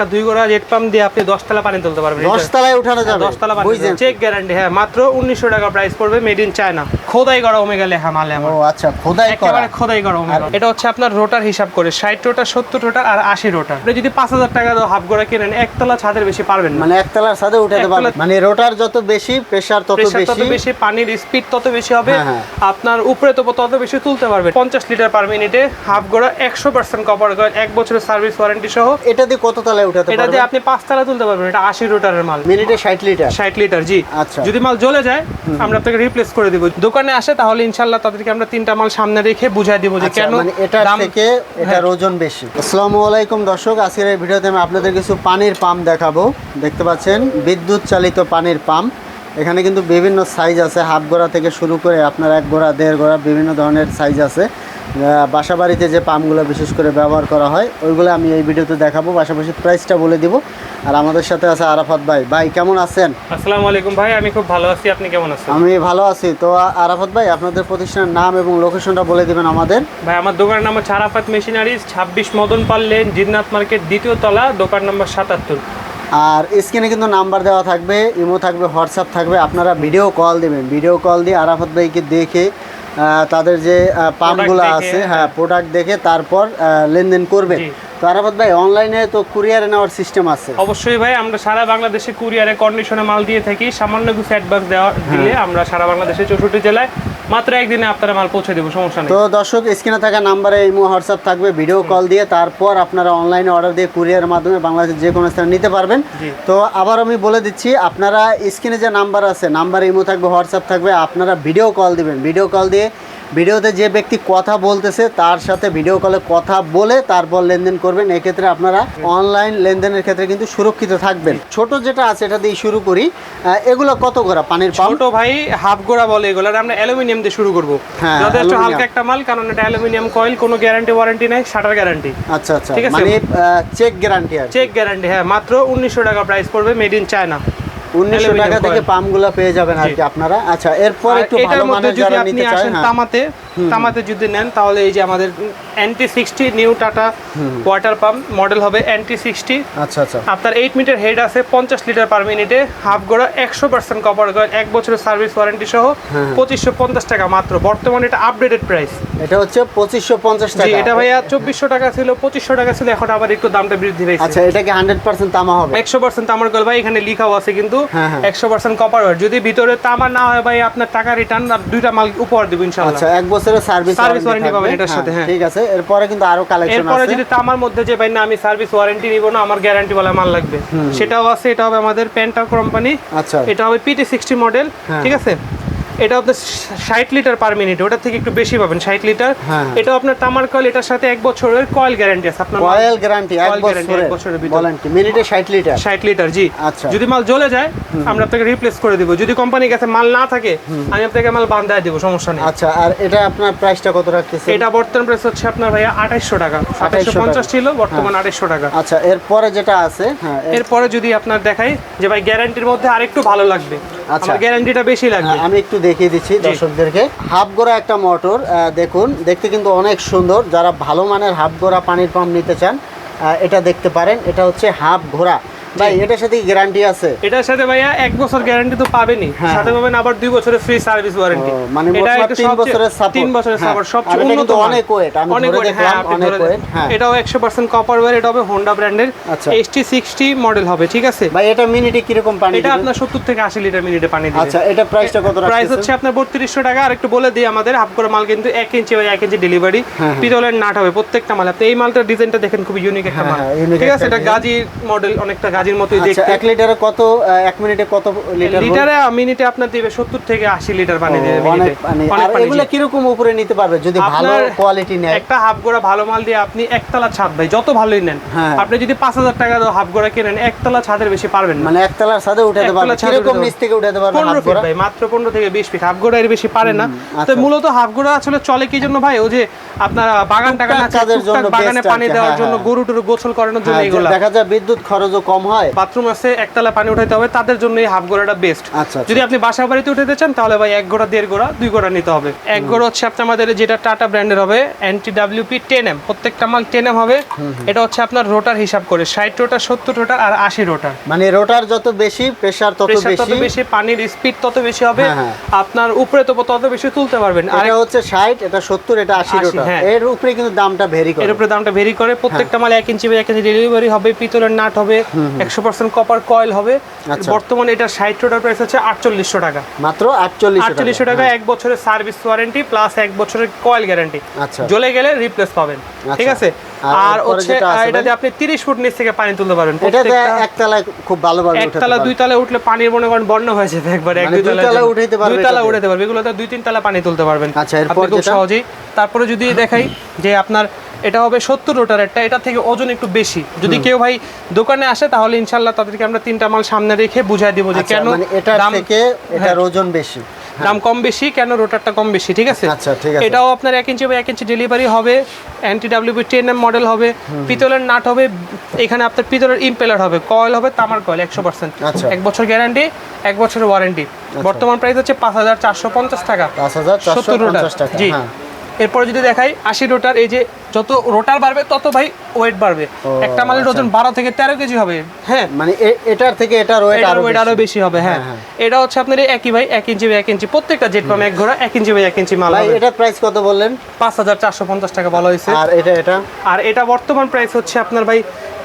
একটা দুই গোড়া জেট পাম্প দিয়ে আপনি দশ তলা পানি তুলতে পারবেন। দশ তলায় উঠানো যাবে? দশ তলা পানি চেক গ্যারান্টি হ্যাঁ মাত্র উনিশশো টাকা প্রাইস পড়বে মেড ইন চায়না খোদাই করা ওমেগা লেখা মালে আমার ও আচ্ছা খোদাই করা। একেবারে খোদাই করা ওমেগা এটা হচ্ছে আপনার রোটার হিসাব করে ষাট রোটার সত্তর রোটার আর আশি রোটার আপনি যদি পাঁচ হাজার টাকা দাও হাফ গোড়া কিনেন একতলা ছাদের বেশি পারবেন মানে একতলার সাথে উঠাতে পারবে একতলা- মানে রোটার যত বেশি প্রেসার তত প্রেসার তত বেশি। বেশি পানির স্পিড তত বেশি হবে। হ্যাঁ, হ্যাঁ। আপনার উপরে তো তত বেশি তুলতে পারবে পঞ্চাশ লিটার পার মিনিটে হাফ গোড়া একশো পার্সেন্ট কভার করেন এক বছরের সার্ভিস ওয়ারেন্টি সহ। এটা দিয়ে কত তলায় উঠাতে এটা দিয়ে আপনি পাঁচ তালা তুলতে পারবেন এটা আশি রোটারের মাল। মিনিটে ষাট লিটার? ষাট লিটার জি। আচ্ছা। যদি মাল জ্বলে যায় আমরা আপনাকে রিপ্লেস করে দিব। দোকানে আসে তাহলে ইনশাল্লাহ তাদেরকে আমরা তিনটা মাল সামনে রেখে বুঝাই দিব যে আচ্ছা, কেন মানে এটার থেকে এটার ওজন বেশি। আসসালামু আলাইকুম দর্শক আজকের এই ভিডিওতে আমি আপনাদের কিছু পানির পাম্প দেখাবো। দেখতে পাচ্ছেন বিদ্যুৎ চালিত পানির পাম্প। এখানে কিন্তু বিভিন্ন সাইজ আছে। হাফ গোড়া থেকে শুরু করে আপনার এক গোড়া দেড় গোড়া বিভিন্ন ধরনের সাইজ আছে। বাসা বাড়িতে যে পাম্পগুলো বিশেষ করে ব্যবহার করা হয় ওইগুলো আমি এই ভিডিওতে দেখাবো। পাশাপাশি প্রাইসটা বলে দিব। আর আমাদের সাথে আছে আরাফাত ভাই। ভাই কেমন আছেন? আসসালামু আলাইকুম ভাই আমি খুব ভালো আছি। আপনি কেমন আছেন? আমি ভালো আছি। তো আরাফাত ভাই আপনাদের প্রতিষ্ঠানের নাম এবং লোকেশনটা বলে দিবেন আমাদের। ভাই আমার দোকানের নাম হচ্ছে আরাফাত মেশিনারিজ ছাব্বিশ মদন পাল লেন জিন্নাত মার্কেট দ্বিতীয় তলা দোকান নম্বর সাতাত্তর। আর স্ক্রিনে কিন্তু নাম্বার দেওয়া থাকবে ইমো থাকবে হোয়াটসঅ্যাপ থাকবে আপনারা ভিডিও কল দেবেন। ভিডিও কল দিয়ে আরাফাত ভাইকে দেখে তাদের যে পাম্পগুলো আছে হ্যাঁ। প্রোডাক্ট দেখে তারপর লেনদেন করবেন। তো আরাফাত ভাই অনলাইনে তো কুরিয়ারে নেওয়ার সিস্টেম আছে। অবশ্যই ভাই আমরা সারা বাংলাদেশে কুরিয়ারে কন্ডিশনে মাল দিয়ে থাকি। সামান্য কিছু অ্যাডভান্স দেওয়া দিলে আমরা সারা বাংলাদেশে চৌষট্টি জেলায় মাত্র একদিনে আপনারা মাল পৌঁছে দেবো সমস্যা নেই। তো দর্শক স্ক্রিনে থাকা নাম্বারে ইমো হোয়াটসঅ্যাপ থাকবে ভিডিও কল দিয়ে তারপর আপনারা অনলাইনে অর্ডার দিয়ে কুরিয়ারের মাধ্যমে বাংলাদেশের যে কোনো স্থানে নিতে পারবেন। তো আবার আমি বলে দিচ্ছি আপনারা স্ক্রিনে যে নাম্বার আছে নাম্বার ইমো থাকবে হোয়াটসঅ্যাপ থাকবে আপনারা ভিডিও কল দিবেন। ভিডিও কল দিয়ে ভিডিওতে যে ব্যক্তি কথা বলতেছে তার সাথে ভিডিও কলে কথা বলে তারপর লেনদেন করবেন। এক্ষেত্রে আপনারা অনলাইন লেনদেনের ক্ষেত্রে কিন্তু সুরক্ষিত থাকবেন। ছোট যেটা আছে এটা দিয়ে শুরু করি। এগুলো কত করে পানির ছোট ভাই হাফ গোড়া বলে এগুলো। আমরা অ্যালুমিনিয়াম দিয়ে শুরু করব। হ্যাঁ, যথেষ্ট হালকা একটা মাল কারণ এটা অ্যালুমিনিয়াম কয়েল কোনো গ্যারান্টি ওয়ারেন্টি নাই শাটার গ্যারান্টি আচ্ছা আচ্ছা। ঠিক আছে। মানে চেক গ্যারান্টি চেক গ্যারান্টি হ্যাঁ মাত্র উনিশশো টাকা প্রাইস পড়বে মেড ইন চায়না উনিশশো টাকা থেকে। পাম্পগুলো পেয়ে যাবেন আর কি আপনারা আচ্ছা এরপর একটু ভালো মানের যারা নিতে চান হ্যাঁ তামাতে তামাতে যদি নেন তাহলে এই যে আমাদের anti sixty new Tata water pump model হবে অ্যান্টি সিক্সটি আচ্ছা আচ্ছা। আপনার এইট মিটার হেড আছে পঞ্চাশ লিটার পার মিনিটে হাফ গোড়া একশো পার্সেন্ট কভার করেন এক বছরের সার্ভিস ওয়ারেন্টি সহ হ্যাঁ। পঁচিশশো পঞ্চাশ টাকা মাত্র। বর্তমানে এটা আপডেটেড প্রাইস এটা হচ্ছে পঁচিশশো পঞ্চাশ টাকা। এটা ভাইয়া চব্বিশশো টাকা ছিল পঁচিশশো টাকা ছিল এখন আবার একটু দামটা বৃদ্ধি পেয়েছে আচ্ছা এটা কি হান্ড্রেড পার্সেন্ট তামা হবে? একশো পার্সেন্ট তামার গল ভাই এখানে লিখাও আছে কিন্তু হ্যাঁ, হ্যাঁ। একশো পার্সেন্ট কপার যদি ভিতরে তামা না হয় ভাই আপনার টাকা রিটার্ন দুইটা মাল উপহার দিব ইনশাল্লাহ আচ্ছা এক বছরের সার্ভিস সার্ভিস ওয়ারেন্টি পাবেন এটার সাথে, হ্যাঁ। ঠিক আছে এরপরে কিন্তু আরও কালেকশন এরপরে আছে। যদি তামার মধ্যে যে ভাই না আমি সার্ভিস ওয়ারেন্টি নিব না আমার গ্যারান্টি বলা মাল লাগবে। সেটাও আছে এটা হবে আমাদের পেন্টার কোম্পানি আচ্ছা। এটা হবে পিটি সিক্সটি মডেল হ্যাঁ। ঠিক আছে? এটা আপনার ষাট লিটার পার মিনিট ওটার থেকে একটু বেশি পাবেন ষাট লিটার। হ্যাঁ। এটা আপনার তামার কয়েল এটার সাথে এক বছরের কয়েল গ্যারান্টি আছে। আপনার কয়েল গ্যারান্টি এক বছরের বছরের বলেন কি মিনিটে ষাট লিটার। ষাট লিটার জি। আচ্ছা। যদি মাল জ্বলে যায় আমরা আপনাকে রিপ্লেস করে দিব। যদি কোম্পানির কাছে মাল না থাকে আমি আপনাকে মাল বান্ধায় দিব সমস্যা নেই। আচ্ছা আর এটা আপনার প্রাইসটা কত রাখতেছে এটা বর্তমান প্রাইস হচ্ছে আপনার ভাইয়া আঠাইশশো টাকা। সাতাইশশো পঞ্চাশ ছিল বর্তমান আড়াইশো টাকা। আচ্ছা এরপরে যেটা আছে হ্যাঁ এরপরে যদি আপনার দেখাই যে ভাই গ্যারান্টির মধ্যে আরেকটু ভালো লাগবে। আচ্ছা। গ্যারান্টিটা বেশি লাগবে। আমি একটু দেখিয়ে দিচ্ছি দর্শকদেরকে। হাফ গোড়া একটা মোটর দেখুন দেখতে কিন্তু অনেক সুন্দর। যারা ভালো মানের হাফ গোড়া পানির পাম্প নিতে চান এটা দেখতে পারেন। এটা হচ্ছে হাফ ঘোড়া ভাই এটার সাথে গ্যারান্টি আছে? এটার সাথে ভাইয়া এক বছর গ্যারান্টি তো পাবেনই। হ্যাঁ। সাথে পাবেন আবার দুই বছরের ফ্রি সার্ভিস ওয়ারেন্টি মানে মাঠ তিন বছরের support। তিন বছরের। সাপোর্ট সবচেয়ে উন্নত অনেক weight, আমি অনেক দেখলাম, হ্যাঁ, অনেক দেখেন। হ্যাঁ। এটাও একশো পার্সেন্ট কপার ওয়ার এটা হবে হোন্ডা ব্র্যান্ডের। এইচটি সিক্সটি মডেল হবে ঠিক আছে? ভাই এটা মিনিটে পানি এটা আপনার সত্তর থেকে আশি লিটার মিনিটে পানি দিবে। আচ্ছা এটা প্রাইসটা কত প্রাইস হচ্ছে আপনার বত্রিশশো টাকা আর একটু বলে দিই আমাদের হাফ করে মাল কিন্তু এক ইঞ্চি বা এক ইঞ্চি ডেলিভারি হ্যাঁ, পিতলের নাট হবে প্রত্যেকটা মাল। আপনি এই মালটার ডিজাইনটা দেখেন খুব ইউনিক একটা মাল। ঠিক আছে? এটা গাজি মডেল অনেকটা গাজির মতোই আচ্ছা দেখতে। এক লিটারে কত এক মিনিটে কত লিটার লিটারে মিনিটে আপনার দিবে সত্তর থেকে আশি লিটার পানি দেবে অনেক মিনিটে আর এগুলো জি। কীরকম উপরে নিতে পারবে? যদি ভালো কোয়ালিটি নেয়। একটা হাফ গোড়া ভালো মাল দিয়ে আপনি একতলা ছাদ ভাই যত ভালোই নেন। হ্যাঁ। আপনি যদি পাঁচ হাজার টাকা দাও হাফ গোড়া কিনেন একতলা ছাদের বেশি পারবেন না। মানে একতলার সাথে উঠাতে একতলা পারবে ছাদে কীরকম নিচ থেকে উঠাতে পারবে পনেরো হাত ফিট ভাই মাত্র পনেরো থেকে বিশ ফিট হাফ গোড়া এর বেশি পারে না। তো আচ্ছা। মূলত হাফ গোড়া আসলে চলে কি জন্য ভাই? ও যে আপনার বাগান টাগান আছে কাজের জন্য বাগানে পানি দেওয়ার হ্যাঁ, জন্য হ্যাঁ। গরু টরু গোসল করানোর জন্য এগুলা। দেখা যায় বিদ্যুৎ খরচও কম হয়? বাথরুম আছে একতলা পানি উঠাইতে হবে তাদের জন্য এই হাফ গোড়াটা বেস্ট আচ্ছা, আচ্ছা। যদি আপনি বাসা বাড়িতে উঠাতে চান তাহলে ভাই এক গোড়া দেড় গোড়া দুই গোড়া নিতে হবে। এক গোড়া হচ্ছে আপনার আমাদের যেটা টাটা ব্র্যান্ডের হবে এনটি ডাব্লিউপি টেন এম প্রত্যেকটা মাল টেন এম হবে। এটা হচ্ছে আপনার রোটার হিসাব করে ষাট রোটার সত্তর রোটার আর আশি রোটার মানে রোটার যত বেশি প্রেসার তত প্রেশার তত বেশি। বেশি পানির স্পিড তত বেশি হবে। হ্যাঁ, হ্যাঁ। আপনার উপরে তো তত বেশি তুলতে পারবেন। আর এটা হচ্ছে ষাট এটা সত্তর এটা আশি 80, রোটার হ্যাঁ। এর উপরে কিন্তু দামটা ভেরি করে। এর উপরে দামটা ভেরি করে। প্রত্যেকটা মাল এক ইঞ্চি বা এক ইঞ্চি ডেলিভারি হবে পিতলের নাট হবে। একশো পার্সেন্ট কপার কয়েল হবে। আচ্ছা। বর্তমানে এটা ষাট প্রাইস হচ্ছে আটচল্লিশশো টাকা। মাত্র আটচল্লিশ আটচল্লিশশো টাকা এক বছরের সার্ভিস ওয়ারেন্টি প্লাস এক বছরের কয়েল গ্যারান্টি আচ্ছা। জ্বলে গেলে রিপ্লেস পাবেন। ঠিক আচ্ছা। আছে আর হচ্ছে এটাতে আপনি তিরিশ ফুট নিচ থেকে পানি তুলতে পারবেন। এটাতে একতলায় খুব ভালোভাবে উঠাতে একতলা দুই তলা উঠলে পানির মনে করেন বন্যা হয়ে যাবে একবার এক মানে দুই তলা। উঠাইতে পারবে দুই তলা? উঠাতে পারবে। এগুলোতে দুই তিন তলা পানি তুলতে পারবেন। আচ্ছা, এরপর খুব সহজেই। তারপরে যদি দেখাই যে আপনার এটা হবে সত্তর রোটার একটা এটা থেকে ওজন একটু বেশি। যদি কেউ ভাই দোকানে আসে তাহলে ইনশাল্লাহ তাদেরকে আমরা তিনটা মাল সামনে রেখে বুঝাই দিব যে আচ্ছা, কেন মানে দাম থেকে এটার ওজন বেশি। দাম কম বেশি কেন রোটারটা কম বেশি ঠিক আছে? আচ্ছা, ঠিক আছে। এটাও আপনার এক ইঞ্চি বা এক ইঞ্চি ডেলিভারি হবে anti WB ten M model হবে পিতলের নাট হবে এখানে আপনার পিতলের ইম্পেলার হবে কয়েল হবে তামার কয়েল একশো পার্সেন্ট আচ্ছা। এক বছর গ্যারান্টি এক বছরের ওয়ারেন্টি বর্তমান প্রাইস হচ্ছে পাঁচ হাজার চারশো পঞ্চাশ টাকা। পাঁচ হাজার সত্তর জি। হ্যাঁ। এরপরে যদি দেখাই আশি রোটার এই যে যত রোটার বাড়বে তত ভাই ওয়েট বাড়বে। একটা মালের আচ্ছা। ওজন বারো থেকে তেরো কেজি হবে। হ্যাঁ মানে এটার থেকে এটার ওয়েট আরও ওয়েট আরও বেশি। হবে হ্যাঁ। হ্যাঁ, এটা হচ্ছে আপনার একই ভাই এক ইঞ্চি এক ইঞ্চি। প্রত্যেকটা জেট পাম এক ঘোড়া এক ইঞ্চি এক ইঞ্চি মাল ভাই এটার প্রাইস কত বললেন? পাঁচ হাজার চারশো পঞ্চাশ টাকা বলা হয়েছে। আর এটা এটা? আর এটা বর্তমান প্রাইস হচ্ছে আপনার ভাই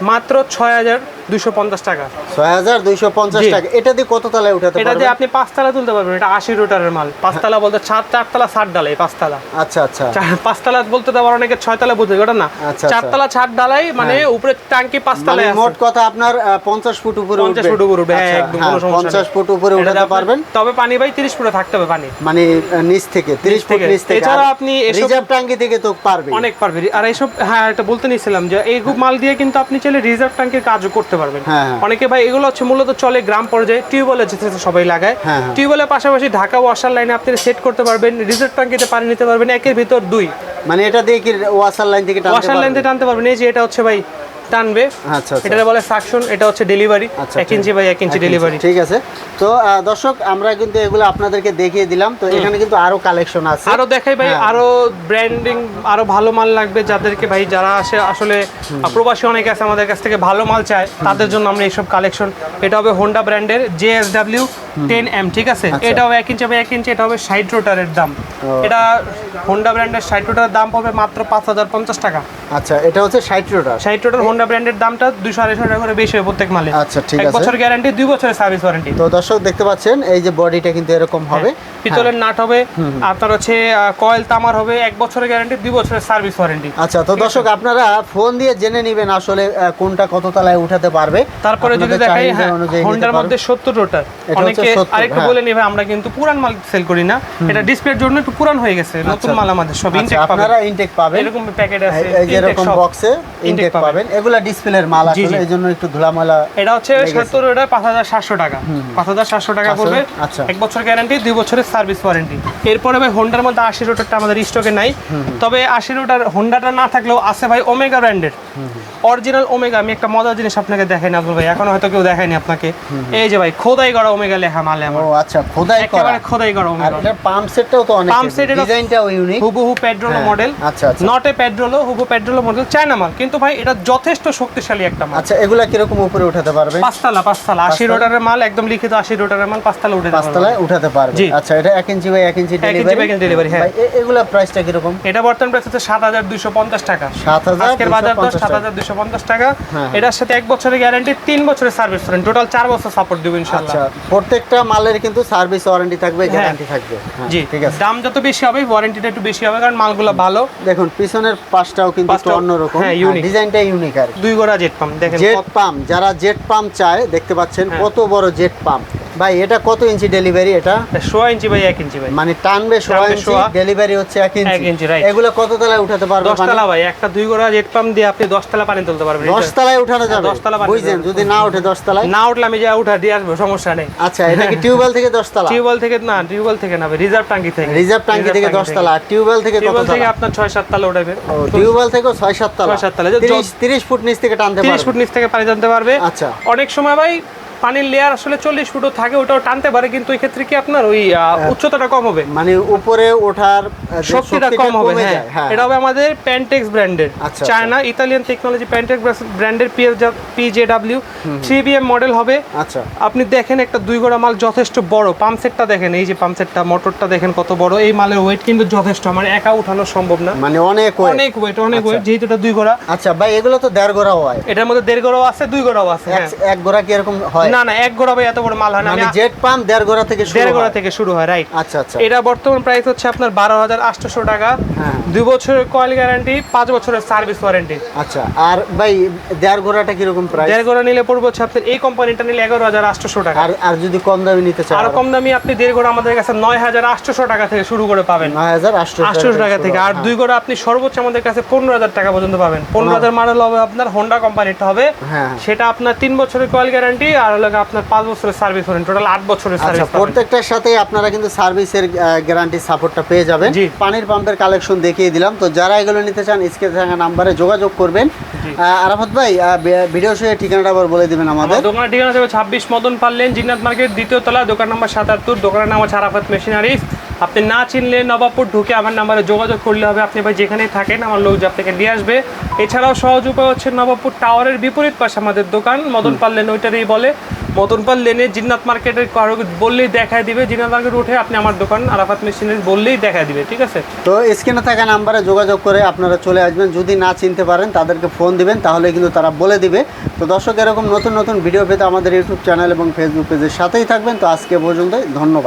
মাত্র ছয় হাজার দুশো পঞ্চাশ টাকা। ছয় হাজার দুইশো পঞ্চাশ জি। টাকা। এটা দিয়ে কত তলায় উঠাতে এটা পারবেন? দিয়ে আপনি পাঁচতলা তুলতে পারবেন। এটা আশি রোটারের মাল। পাঁচতলা বলতে চার চারতলা ষাট ডালাই পাঁচতলা আচ্ছা আচ্ছা। পাঁচতলা বলতে তো আবার অনেকে ছয়তলা বুঝে ওটা না? আচ্ছা, চারতলা ছাদ ডালাই মানে উপরে টাঙ্কি মানে পাঁচতলায় আছে। মোট কথা আপনার পঞ্চাশ ফুট উপরে পঞ্চাশ উঠবে। ফুট উপরে উঠবে, হ্যাঁ, আচ্ছা, একদম হ্যাঁ, কোনো সমস্যা 50 ফুট উপরে উঠাতে পারবেন? তবে পানি ভাই তিরিশ ফুটে থাকতে হবে পানি। মানে নিচ থেকে তিরিশ ফুট থেকে। নিচ থেকে। এছাড়া আপনি রিজার্ভ ট্যাঙ্কি থেকে তো পারবে অনেক পারবে। আর এইসব হ্যাঁ এটা বলতে নিছিলাম যে এই মাল দিয়ে কিন্তু আপনি চাইলে রিজার্ভ ট্যাঙ্কের কাজও করতে পারবেন। হ্যাঁ, হ্যাঁ। অনেকে ভাই এগুলো হচ্ছে মূলত চলে গ্রাম পর্যায়ে টিউবওয়েলে যেতে সবাই লাগায়। হ্যাঁ। টিউবওয়েলের পাশাপাশি ঢাকা ওয়াশার লাইনে আপনি সেট করতে পারবেন রিজার্ভ ট্যাঙ্কিতে পানি নিতে পারবেন একের ভিতর দুই। মানে এটা দিয়ে কি ওয়াশার লাইন থেকে ওয়াশার লাইন থেকে টানতে পারবেন। এই যে এটা হচ্ছে ভাই টানবে। আচ্ছা আচ্ছা। এটা বলে সাকশন এটা হচ্ছে ডেলিভারি আচ্ছা, এক ইঞ্চি বাই এক ইঞ্চি ডেলিভারি ঠিক আছে। তো দর্শক আমরা কিন্তু এগুলো আপনাদেরকে দেখিয়ে দিলাম। তো এখানে কিন্তু আরও কালেকশন আছে। আরও দেখাই ভাই হ্যাঁ। আরও ব্র্যান্ডিং আরও ভালো মাল লাগবে যাদেরকে ভাই যারা আসে আসলে প্রবাসী অনেকে আছে আমাদের কাছ থেকে ভালো মাল চায় তাদের জন্য আমরা এইসব কালেকশন এটা হবে হোন্ডা ব্র্যান্ডের জেএসডব্লিউ টেন এম ঠিক আছে? আচ্ছা। এটা হবে এক ইঞ্চি বাই এক ইঞ্চি এটা হবে ষাট রোটারের দাম। এটা হোন্ডা ব্র্যান্ডের ষাট রোটারের দাম পাবে মাত্র পাঁচ হাজার পঞ্চাশ টাকা। আচ্ছা এটা হচ্ছে ষাট রোটার। ষাট রোটার হোন্ডা ব্র্যান্ডের দামটা দুশো আড়াইশো টাকা করে বেশি হবে প্রত্যেক মালে। আচ্ছা, ঠিক এক আছে। বছর গ্যারান্টি দুই বছরের সার্ভিস ওয়ারেন্টি তো দর্শক দেখতে পাচ্ছেন এই যে বডিটা কিন্তু এরকম হবে। হ্যাঁ, পিতলের নাট হবে আপনার হচ্ছে কয়েল তামার হবে এক বছরের গ্যারান্টি দুই বছরের সার্ভিস ওয়ারেন্টি আচ্ছা তো দর্শক আপনারা ফোন দিয়ে জেনে নেবেন আসলে কোনটা কত তলায় উঠাতে পারবে। তারপরে যদি দেখাই হ্যাঁ হোন্ডার মধ্যে সত্তর রোটার অনেকে 70, আরেকটু হ্যাঁ। বলে নিবে আমরা কিন্তু পুরান মাল সেল করি না। এটা ডিসপ্লের জন্য একটু পুরান হয়ে গেছে নতুন মাল আমাদের সব আচ্ছা, ইনটেক পাবেন। আপনারা ইনটেক পাবেন। এরকম প্যাকেট আছে এরকম বক্সে ইনটেক পাবেন। এগুলা ডিসপ্লের মাল আসলে জি। একটু ধুলামলা এটা হচ্ছে সত্তর রোটার পাঁচ হাজার সাতশো টাকা। পাঁচ হাজার সাতশো টাকা পড়বে। আচ্ছা। এক বছর গ্যারান্টি দুই বছরের সার্ভিস ওয়ারেন্টি এরপরে ভাই হোন্ডার মধ্যে আশি রোটারটা আমাদের স্টকে নাই। তবে আশি রোটার হোন্ডাটা না থাকলেও আছে ভাই ওমেগা ব্র্যান্ডের অরিজিনাল ওমেগা আমি একটা মজার জিনিস আপনাকে দেখাই না ভাই। এখন হয়তো কেউ দেখায়নি আপনাকে। এই যে ভাই খোদাই করা ওমেগা লেখা মালে ও আমার আচ্ছা খোদাই করা। একেবারে খোদাই করা আর এটার পাম্প সেটটাও তো অনেক set এটা- ডিজাইনটাও ইউনিক হুবহু পেট্রোলো হ্যাঁ, মডেল আচ্ছা, আচ্ছা। নট এ পেট্রোলো হুবু পেট্রোলো মডেল চায়না মাল। কিন্তু ভাই এটা যথেষ্ট শক্তিশালী একটা মাল। আচ্ছা এগুলা কীরকম উপরে উঠাতে পারবে? পাঁচতলা পাঁচতলা। আশি পাঁচতলা? রোটারের মাল একদম লিখিত আশি রোটারের মাল পাঁচতলা উঠে যাবে পাঁচতলায় উঠাতে পারবে। আচ্ছা এটা এক ইঞ্চি বাই এক ইঞ্চি এক ইঞ্চি ডেলিভারি by এক ইঞ্চি delivery, হ্যাঁ। এগুলা প্রাইসটা কীরকম? এটা বর্তমান প্রাইস হচ্ছে সাত হাজার দুইশো পঞ্চাশ টাকা। 7,250 আজকের বাজার দর টাকা। সাত হাজার দুইশো পঞ্চাশ টাকা। হ্যাঁ। এটার সাথে এক বছরের গ্যারান্টি তিন বছরের সার্ভিস করেন। টোটাল চার বছর সাপোর্ট দেবো ইনশাল্লাহ আচ্ছা প্রত্যেকটা মালের কিন্তু সার্ভিস ওয়ারেন্টি থাকবে গ্যারান্টি থাকবে। হ্যাঁ, জি ঠিক আছে। দাম যত বেশি হবে ওয়ারেন্টিটা একটু বেশি হবে কারণ মালগুলো ভালো। দেখুন পিছনের পাশটাও কিন্তু একটু অন্যরকম। হ্যাঁ, হ্যাঁ, ডিজাইনটা ইউনিক আর দুই গোড়া জেট পাম্প দেখেন জেট পাম্প যারা জেট পাম্প চায় দেখতে পাচ্ছেন হ্যাঁ। কত বড় জেট পাম্প ভাই এটা কত ইঞ্চি ডেলিভারি এটা? সোয়া ইঞ্চি ভাই এক ইঞ্চি ভাই। মানে টানবে সোয়া ইঞ্চি। ডেলিভারি হচ্ছে এক এক ইঞ্চি ইঞ্চি, right. এগুলো কত তলায় উঠাতে পারবে পানি? দশতলা ভাই একটা দুই গোড়া জেট পাম্প দিয়ে আপনি দশতলা পানি তুলতে পারবেন দশ তলায় উঠানো যাবে? দশতলা বানিয়ে বুঝছেন যদি না ওঠে দশ তলায় না উঠলে আমি যা উঠা দিয়ে আসব সমস্যা নেই। আচ্ছা এটা কি টিউবওয়েল থেকে দশ তলা টিউবওয়েল থেকে না টিউবওয়েল থেকে না রিজার্ভ ট্যাঙ্কি থেকে। রিজার্ভ টাঙ্কি থেকে দশ তলা টিউবওয়েল থেকে কত টিউবওয়েল থেকে তলা আপনার ছয় সাত তলা উঠাবে টিউবওয়েল থেকে ছয় সাত তলা ছয় সাত তলা। তিরিশ তিরিশ ফুট নিচ থেকে টানতে তিরিশ পারবে। ফুট নিচ থেকে পানি জানতে পারবে। আচ্ছা। অনেক সময় ভাই পানির লেয়ার আসলে চল্লিশ ফুটও থাকে ওটাও টানতে পারে কিন্তু এই ক্ষেত্রে কি আপনার ওই উচ্চতাটা কম হবে? মানে উপরে ওঠার শক্তিটা কম হবে হ্যাঁ। হ্যাঁ। এটা হবে আমাদের প্যান্টেক্স ব্র্যান্ডের আচ্ছা, চায়না ইতালিয়ান টেকনোলজি প্যান্টেক্স ব্র্যান্ডের পিজেডাব্লিউ থ্রি বিএম মডেল হবে। আচ্ছা। আপনি দেখেন একটা দুই গোড়া মাল যথেষ্ট বড়। পাম্প সেটটা দেখেন এই যে পাম্প সেটটা মোটরটা দেখেন কত বড়। এই মালের ওয়েট কিন্তু যথেষ্ট আমার একা উঠানো সম্ভব না। মানে অনেক অনেক ওয়েট অনেক ওয়েট যেহেতু এটা দুই গোড়া। আচ্ছা ভাই এগুলো তো দেড় গোড়া হয়। এটার মধ্যে দেড় গোড়াও আছে দুই গোড়াও আছে হ্যাঁ। এক- এক গোড়া কি এরকম হয়? না না এক গোড়া ভাই এত বড় মাল হয় না। মানে আমি জেট পাম্প দেড় গোড়া থেকে শুরু দেড় গোড়া থেকে শুরু হয় রাইট আচ্ছা আচ্ছা। এটা বর্তমান প্রাইস হচ্ছে আপনার বারো হাজার আটশোশো টাকা। হ্যাঁ। দুই বছরের কয়েল গ্যারান্টি পাঁচ বছরের সার্ভিস ওয়ারেন্টি আচ্ছা আর ভাই দেড় গোড়াটা কীরকম প্রাইস দেড় গোড়া নিলে পড়বে হচ্ছে আপনার এই কোম্পানিটা নিলে এগারো হাজার আটশোশো টাকা। আর আর যদি কম দামি নিতে চান আরও কম দামি আপনি দেড় গোড়া আমাদের কাছে নয় হাজার আটশোশো টাকা থেকে শুরু করে পাবেন। নয় হাজার আটশো আটশোশো টাকা থেকে। আর দুই গোড়া আপনি সর্বোচ্চ আমাদের কাছে পনেরো হাজার টাকা পর্যন্ত পাবেন। পনেরো হাজার মডেল হবে আপনার হোন্ডা কোম্পানিটা হবে। হ্যাঁ। সেটা আপনার তিন বছরের কয়েল গ্যারান্টি আর হলো গিয়ে আপনার বছরের সার্ভিস ওয়ারেন্টি টোটাল বছরের আচ্ছা সার্ভিস প্রত্যেকটার সাথে আপনারা কিন্তু সার্ভিসের গ্যারান্টি সাপোর্টটা পেয়ে যাবেন। পানির পাম্পের কালেকশন দেখিয়ে দিলাম। তো যারা এগুলো নিতে চান স্ক্রিনে থাকা নাম্বারে যোগাযোগ করবেন। আরাফাত ভাই ভিডিও শুয়ে ঠিকানাটা আবার বলে দিবেন আমাদের। দোকানের ঠিকানা হবে ছাব্বিশ মদন পারলেন জিন্নাত মার্কেট দ্বিতীয় তলা দোকান নাম্বার সাতাত্তর দোকানের নাম হচ্ছে আরাফাত মেশিনারিজ। আপনি না চিনলে নবাবপুর ঢুকে আমার নাম্বারে যোগাযোগ করলে হবে। আপনি ভাই যেখানেই থাকেন, আমার লোক আপনাকে নিয়ে আসবে। এছাড়াও সহজ উপায় হচ্ছে নবাবপুর টাওয়ারের বিপরীত পাশে আমাদের দোকান। মদন পাল লেন ওইটারই বলে। মদন পাল লেনে জিন্নাত মার্কেটের কারও বললেই দেখায় দিবে। জিন্নাত মার্কেট উঠে আপনি আমার দোকান, আরাফাত মেশিনারিজ বললেই দেখায় দিবে, ঠিক আছে? তো স্ক্রিনে থাকা নাম্বারে যোগাযোগ করে আপনারা চলে আসবেন। যদি না চিনতে পারেন, তাদেরকে ফোন দিবেন, তাহলে কিন্তু তারা বলে দিবে। তো দর্শক, এরকম নতুন নতুন ভিডিও পেতে আমাদের ইউটিউব চ্যানেল এবং ফেসবুক পেজের সাথেই থাকবেন। তো আজকে পর্যন্ত ধন্যবাদ।